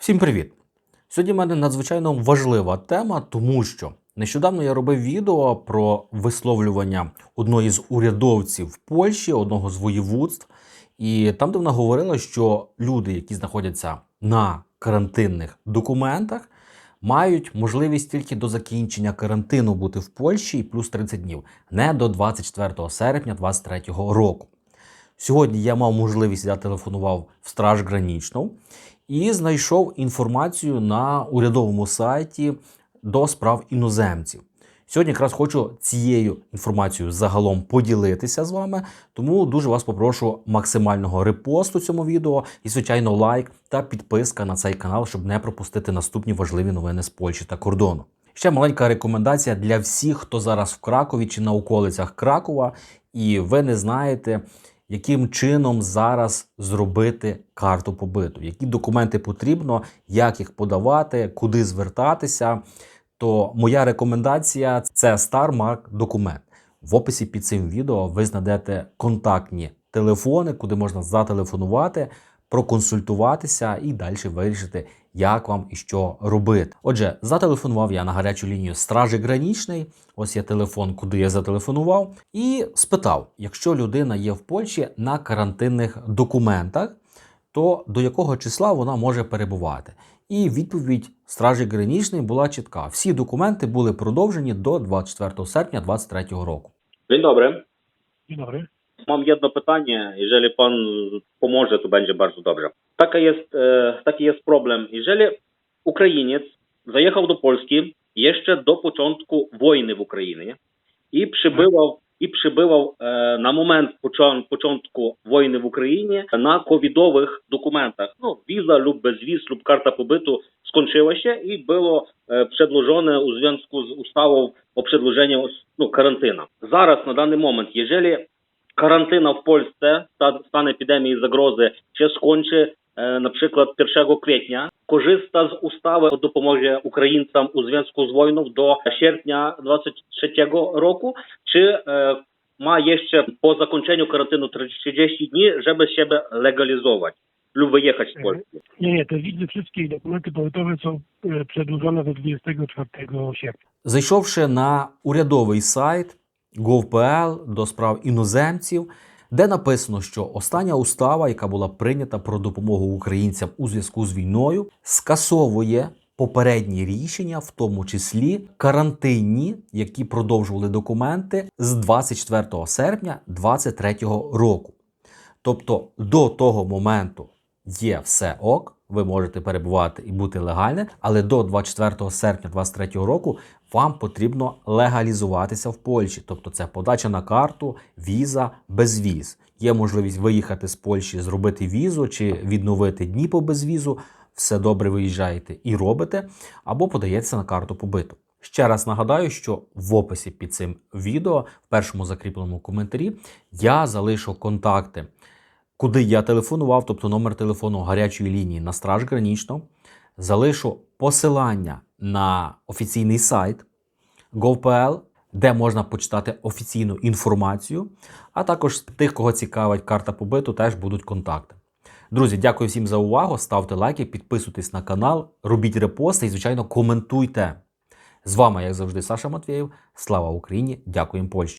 Всім привіт! Сьогодні в мене надзвичайно важлива тема, тому що нещодавно я робив відео про висловлювання одної з урядовців Польщі, одного з воєводств, і там, де вона говорила, що люди, які знаходяться на карантинних документах, мають можливість тільки до закінчення карантину бути в Польщі і плюс 30 днів, не до 24 серпня 2023 року. Сьогодні я мав можливість, я телефонував в Страж Гранічну і знайшов інформацію на урядовому сайті до справ іноземців. Сьогодні якраз хочу цією інформацією загалом поділитися з вами, тому дуже вас попрошу максимального репосту цьому відео і, звичайно, лайк та підписка на цей канал, щоб не пропустити наступні важливі новини з Польщі та кордону. Ще маленька рекомендація для всіх, хто зараз в Кракові чи на околицях Кракова, і ви не знаєте, яким чином зараз зробити карту побиту, які документи потрібно, як їх подавати, куди звертатися. То моя рекомендація це StarMark документ. В описі під цим відео ви знайдете контактні телефони, куди можна зателефонувати, проконсультуватися і далі вирішити, як вам і що робити. Отже, зателефонував я на гарячу лінію Стражі Гранічний. Ось є телефон, куди я зателефонував, і спитав: якщо людина є в Польщі на карантинних документах, то до якого числа вона може перебувати? І відповідь Стражі Гранічний була чітка: всі документи були продовжені до 24 серпня 2023 року. Dobry. Dzień dobry. Mam jedno pytanie. Jeżeli pan pomoże, to będzie bardzo dobrze. Taka jest, e, taki jest problem. Jeżeli Ukrainiec zajechał do Polski jeszcze do początku wojny w Ukrainie i przybywał, i przybywał e, na moment począ- początku wojny w Ukrainie na covidowych dokumentach. No, wiza lub bez wiz lub karta pobytu skończyła się i było e, przedłożone w związku z ustawą o przedłużeniu no, karantyna. Zaraz na dany e, na przykład 1 kwietnia, korzysta z ustawy o dopomozie Ukraińcom w związku z wojną do sierpnia 2023 roku, czy e, ma jeszcze po zakończeniu karantynu 30 dni, żeby siebie legalizować lub wyjechać z Polski? Nie, nie, te wizy wszystkie i dokumenty pobytowe są e, przedłużone do 24 sierpnia. Зайшовши на урядовий сайт gov.pl до справ іноземців, де написано, що остання устава, яка була прийнята про допомогу українцям у зв'язку з війною, скасовує попередні рішення, в тому числі карантинні, які продовжували документи з 24 серпня 2023 року. Тобто до того моменту є все ок, ви можете перебувати і бути легальним, але до 24 серпня 2023 року вам потрібно легалізуватися в Польщі. Тобто це подача на карту, віза, безвіз. Є можливість виїхати з Польщі, зробити візу чи відновити дні по безвізу. Все добре виїжджаєте і робите, або подається на карту побиту. Ще раз нагадаю, що в описі під цим відео, в першому закріпленому коментарі, я залишу контакти куди я телефонував, тобто номер телефону гарячої лінії на Страж Гранічно. Залишу посилання на офіційний сайт gov.pl, де можна почитати офіційну інформацію. А також тих, кого цікавить карта побиту, теж будуть контакти. Друзі, дякую всім за увагу. Ставте лайки, підписуйтесь на канал, робіть репости і, звичайно, коментуйте. З вами, як завжди, Саша Матвєєв. Слава Україні! Дякуємо Польщі!